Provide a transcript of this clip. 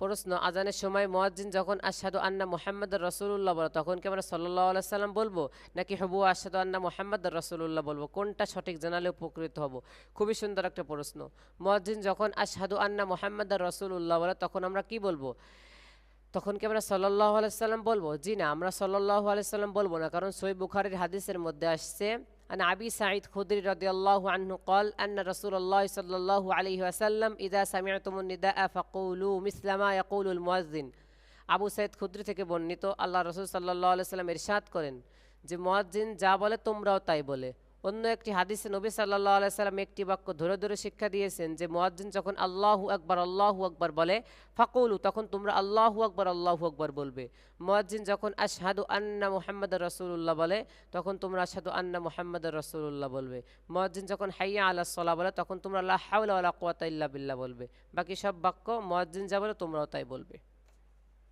প্রশ্ন, আজানের সময় মোয়াজ্জিন যখন আসাদু আন্না মোহাম্মদ রসুল্লাহ বলো, তখন কি আমরা সাল্লাহ সাল্লাম বলব? নাকি হবু আসাদু আন্না মোহাম্মদ রসুল্লাহ বলব? কোনটা সঠিক জানালে উপকৃত হব? খুবই সুন্দর একটা প্রশ্ন। মোয়াজ্জিন যখন আসাদু আন্না মোহাম্মদ রসুল্লাহ বলো, তখন আমরা কি বলব? তখন কি আমরা সাল্লাহ আলাইসাল্লাম বলব? জি না, আমরা সাল্লাহ আলাইসাল্লাম বলব না, কারণ সই বুখারির হাদিসের মধ্যে আসছে عن أبي سعيد خدري رضي الله عنه قال أن رسول الله صلى الله عليه وسلم إذا سمعتم النداء فقولوا مثل ما يقول المؤذن আবু সাইদ খুদ্রি থেকে বর্ণিত আল্লাহ রসুল সাল্লাহ আলাইসাল্লাম ইরশাদ করেন যে মুয়াজ্জিন যা বলে তোমরাও তাই বলে অন্য একটি হাদিসে নবী সাল্লাহ আলাইসাল্লাম একটি বাক্য ধরে ধরে শিক্ষা দিয়েছেন যে, মুয়াজ্জিন যখন আল্লাহু আকবার আল্লাহু আকবার বলে, ফাকুলু, তখন তোমরা আল্লাহু আকবার আল্লাহু আকবার বলবে। মুয়াজ্জিন যখন আশহাদু আন্না মুহাম্মদ রসুল্লাহ বলে, তখন তোমরা আশহাদু আন্না মুহাম্মদ রসুল্লাহ বলবে। মুয়াজ্জিন যখন হাইয়া আলা সলা বলে, তখন তোমরা লা হাওলা ওয়ালা কুওয়াতা ইল্লা বলবে। বাকি সব বাক্য মুয়াজ্জিন যা বলে, তোমরাও তাই বলবে।